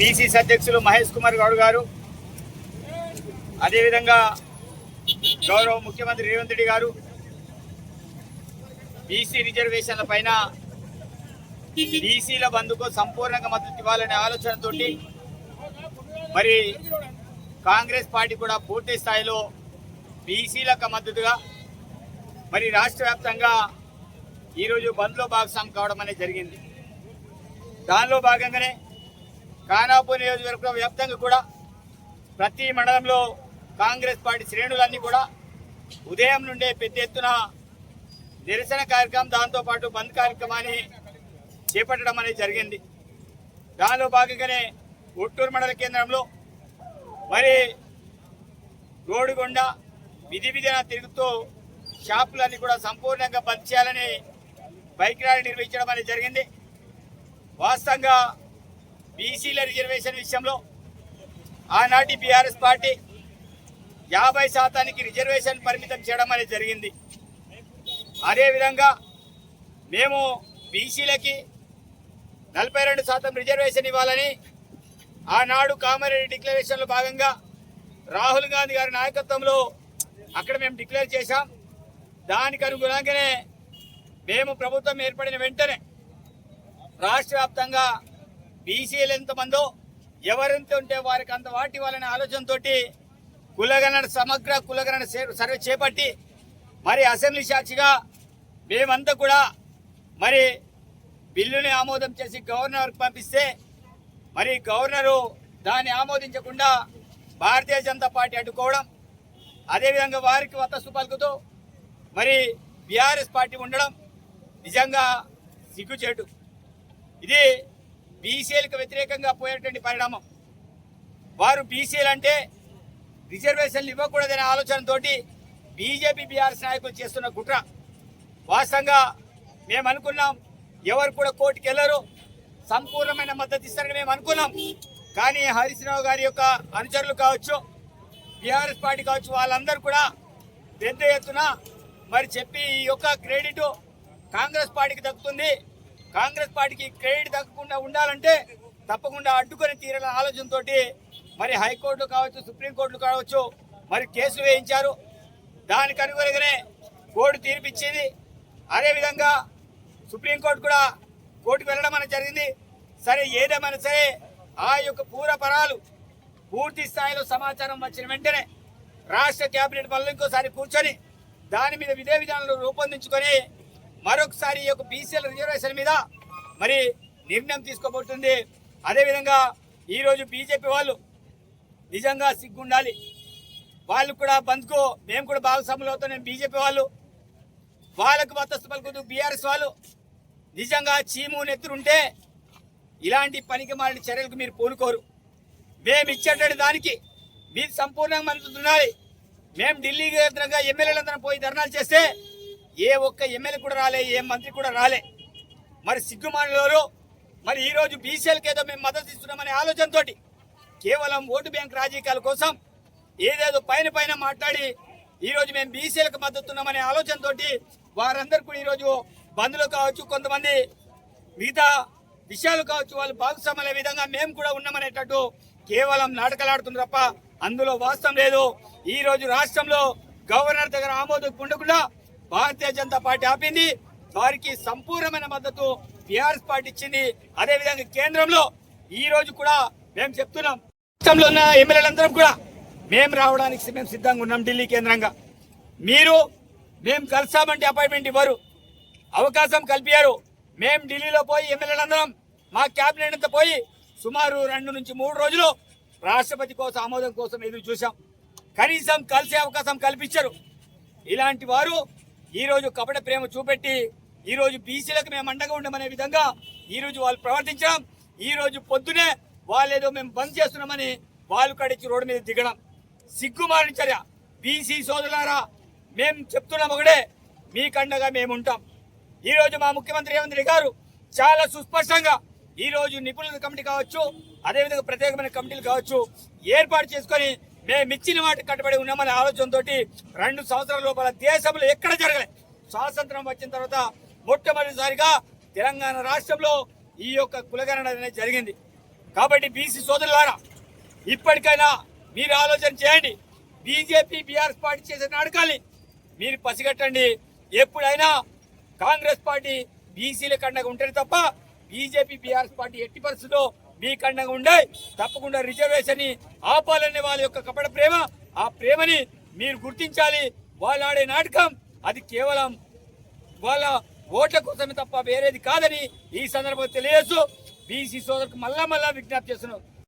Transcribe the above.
PCC అధ్యక్షులు మహేష్ కుమార్ గౌడ్ గారు. అదేవిధంగా గౌరవ ముఖ్యమంత్రి రేవంత్ రెడ్డి గారు. బీసీ రిజర్వేషన్ల పైన బీసీల బంధుకు సంపూర్ణంగా మద్దతు ఇవ్వాలనే ఆలోచనతోటి మరి కాంగ్రెస్ పార్టీ కూడా పూర్తి స్థాయిలో బీసీలకు మద్దతుగా మరి రాష్ట్ర వ్యాప్తంగా ఈరోజు బంద్లో భాగస్వామి కావడం అనేది జరిగింది. దానిలో భాగంగానే ఖానాపూర్ నియోజకవర్గం వ్యాప్తంగా కూడా ప్రతి మండలంలో కాంగ్రెస్ పార్టీ శ్రేణులన్నీ కూడా ఉదయం నుండే పెద్ద ఎత్తున నిరసన కార్యక్రమం దాంతోపాటు బంద్ కార్యక్రమాన్ని చేపట్టడం అనేది జరిగింది. దానిలో భాగంగానే ఒట్టూరు మండల కేంద్రంలో మరి రోడ్డుగొండ విధి విధిన తిరుగుతూ షాపులన్నీ కూడా సంపూర్ణంగా బంద్ చేయాలని బైక్ ర్యాలీ నిర్వహించడం అనేది జరిగింది. వాస్తవంగా బీసీల రిజర్వేషన్ విషయంలో ఆనాటి బీఆర్ఎస్ పార్టీ యాభై శాతానికి రిజర్వేషన్ పరిమితం చేయడం అనేది జరిగింది. అదేవిధంగా మేము బీసీలకి నలభై రెండు శాతం రిజర్వేషన్ ఇవ్వాలని ఆనాడు కామారెడ్డి డిక్లరేషన్లో భాగంగా రాహుల్ గాంధీ గారి నాయకత్వంలో అక్కడ మేము డిక్లేర్ చేశాం. దానికి అనుగుణంగానే మేము ప్రభుత్వం ఏర్పడిన వెంటనే రాష్ట్ర వ్యాప్తంగా బీసీలు ఎంతమందో ఎవరెంత ఉంటే వారికి అంత వాటి వాళ్ళని ఆలోచనతో కులగణన సమగ్ర కులగణన సర్వే చేపట్టి మరి అసెంబ్లీ సాక్షిగా మేమంతా కూడా మరి బిల్లుని ఆమోదం చేసి గవర్నర్కి పంపిస్తే మరి గవర్నరు దాన్ని ఆమోదించకుండా భారతీయ జనతా పార్టీ అడ్డుకోవడం అదేవిధంగా వారికి వతస్సు పలుకుతూ మరి బీఆర్ఎస్ పార్టీ ఉండడం నిజంగా సిగ్గుచేటు. ఇది బీసీలకు వ్యతిరేకంగా పోయేటువంటి పరిణామం. వారు బీసీలు అంటే రిజర్వేషన్లు ఇవ్వకూడదనే ఆలోచనతోటి బీజేపీ బీఆర్ఎస్ నాయకులు చేస్తున్న కుట్ర. వాస్తవంగా మేము అనుకున్నాం ఎవరు కూడా కోర్టుకు వెళ్ళరు. సంపూర్ణమైన మద్దతు ఇస్తారని మేము అనుకున్నాం. కానీ హరీష్ రావు గారి యొక్క అనుచరులు కావచ్చు బీఆర్ఎస్ పార్టీ కావచ్చు వాళ్ళందరూ కూడా పెద్ద ఎత్తున మరి చెప్పి ఈ యొక్క క్రెడిట్ కాంగ్రెస్ పార్టీకి దక్కుతుంది. కాంగ్రెస్ పార్టీకి క్రెడిట్ దక్కకుండా ఉండాలంటే తప్పకుండా అడ్డుకొని తీరాల ఆలోచనతో మరి హైకోర్టు కావచ్చు సుప్రీంకోర్టు కావచ్చు మరి కేసులు వేయించారు. దానికి అనుగుణంగానే కోర్టు తీర్పిచ్చింది. అదేవిధంగా సుప్రీంకోర్టు కూడా కోర్టుకు వెళ్ళడం అనేది జరిగింది. సరే ఏదేమైనా సరే ఆ యొక్క పూరపరాలు పూర్తి స్థాయిలో సమాచారం వచ్చిన వెంటనే రాష్ట్ర కేబినెట్ వల్ల ఇంకోసారి కూర్చొని దాని మీద విధే విధానాలు రూపొందించుకొని మరొకసారి ఈ యొక్క బీసీల రిజర్వేషన్ మీద మరి నిర్ణయం తీసుకోబోతుంది. అదేవిధంగా ఈరోజు బీజేపీ వాళ్ళు నిజంగా సిగ్గుండాలి. వాళ్ళు కూడా బంద్కు మేము కూడా భాగస్వాములు అవుతున్నాం బీజేపీ వాళ్ళు వాళ్ళకు మతస్థు పలుకుతూ బీఆర్ఎస్ వాళ్ళు నిజంగా చీము నెత్తురుంటే ఇలాంటి పనికి మారిన చర్యలకు మీరు పూనుకోరు. మేము ఇచ్చేటువంటి దానికి మీరు సంపూర్ణంగా మద్దతు ఉండాలి. మేము ఢిల్లీకి వెళ్తున్నాగా ఎమ్మెల్యేలందరం పోయి ధర్నాలు చేస్తే ఏ ఒక్క ఎమ్మెల్యే కూడా రాలే ఏ మంత్రి కూడా రాలే. మరి సిగ్గుమానులు మరి ఈరోజు బీసీఎల్కి ఏదో మేము మద్దతు ఇస్తున్నామనే ఆలోచనతోటి కేవలం ఓటు బ్యాంక్ రాజకీయాల కోసం ఏదేదో పైన పైన మాట్లాడి ఈరోజు మేము బీసీలకు మద్దతున్నామనే ఆలోచనతోటి వారందరూ కూడా ఈరోజు బంధువులు కావచ్చు కొంతమంది మిగతా విషయాలు కావచ్చు వాళ్ళు భాగస్వామ్య విధంగా మేము కూడా ఉన్నామనేటట్టు కేవలం నాటకలాడుతుంది తప్ప అందులో వాస్తవం లేదు. ఈరోజు రాష్ట్రంలో గవర్నర్ దగ్గర ఆమోదం ఉండకుండా భారతీయ జనతా పార్టీ ఆపింది. వారికి సంపూర్ణమైన మద్దతు టిఆర్ఎస్ పార్టీ ఇచ్చింది. అదేవిధంగా కేంద్రంలో ఈ రోజు కూడా మేము చెప్తున్నాం. రాష్ట్రంలో ఉన్న ఎమ్మెల్యేలందరం కూడా మేము రావడానికి మేము సిద్ధంగా ఉన్నాం ఢిల్లీ కేంద్రంగా. మీరు మేము కలిసామంటే అపాయింట్మెంట్ ఇవ్వరు. అవకాశం కల్పించారు మేము ఢిల్లీలో పోయి ఎమ్మెల్యేలందరం మా క్యాబినెట్ అంతా పోయి సుమారు రెండు నుంచి మూడు రోజులు రాష్ట్రపతి కోసం ఆమోదం కోసం ఎదురు చూసాం కనీసం కలిసే అవకాశం కల్పించరు. ఇలాంటి వారు ఈరోజు కపట ప్రేమ చూపెట్టి ఈరోజు బీసీలకు మేము అండగా ఉండమనే విధంగా ఈరోజు వాళ్ళు ప్రవర్తించడం ఈరోజు పొద్దునే వాళ్ళు ఏదో మేము బంద్ చేస్తున్నామని వాళ్ళు కడిచి రోడ్డు మీద దిగడం. సిగ్గుమారిన చర్య. బీసీ సోదరులారా మేము చెప్తున్నాం ఒకటే మీకండగా మేము ఉంటాం. ఈరోజు మా ముఖ్యమంత్రి రేవంత్ రెడ్డి గారు చాలా సుస్పష్టంగా ఈరోజు నిపుణుల కమిటీ కావచ్చు అదేవిధంగా ప్రత్యేకమైన కమిటీలు కావచ్చు ఏర్పాటు చేసుకొని మేము ఇచ్చిన మాట కట్టుబడి ఉన్నామనే ఆలోచనతో రెండు సంవత్సరాల లోపల దేశంలో ఎక్కడ జరగలే. స్వాతంత్రం వచ్చిన తర్వాత మొట్టమొదటిసారిగా తెలంగాణ రాష్ట్రంలో ఈ యొక్క కులగణన అనేది జరిగింది. కాబట్టి బీసీ సోదరులారా ఇప్పటికైనా మీరు ఆలోచన చేయండి. బీజేపీ బీఆర్ఎస్ పార్టీ చేసే నాటకాలి మీరు పసిగట్టండి. ఎప్పుడైనా కాంగ్రెస్ పార్టీ బీసీల కండగా ఉంటారు తప్ప బీజేపీ బీఆర్ఎస్ పార్టీ ఎట్టి పరిస్థితుల్లో మీ కండగా ఉండే తప్పకుండా రిజర్వేషన్ ఆపాలనే వాళ్ళ యొక్క కపట ప్రేమ. ఆ ప్రేమని మీరు గుర్తించాలి. వాళ్ళు ఆడే నాటకం అది కేవలం వాళ్ళ ఓట్ల కోసమే తప్ప వేరేది కాదని ఈ సందర్భంగా తెలియజేస్తూ బీసీ సోదరుకు మళ్ళా మళ్ళా విజ్ఞప్తి చేస్తున్నాం.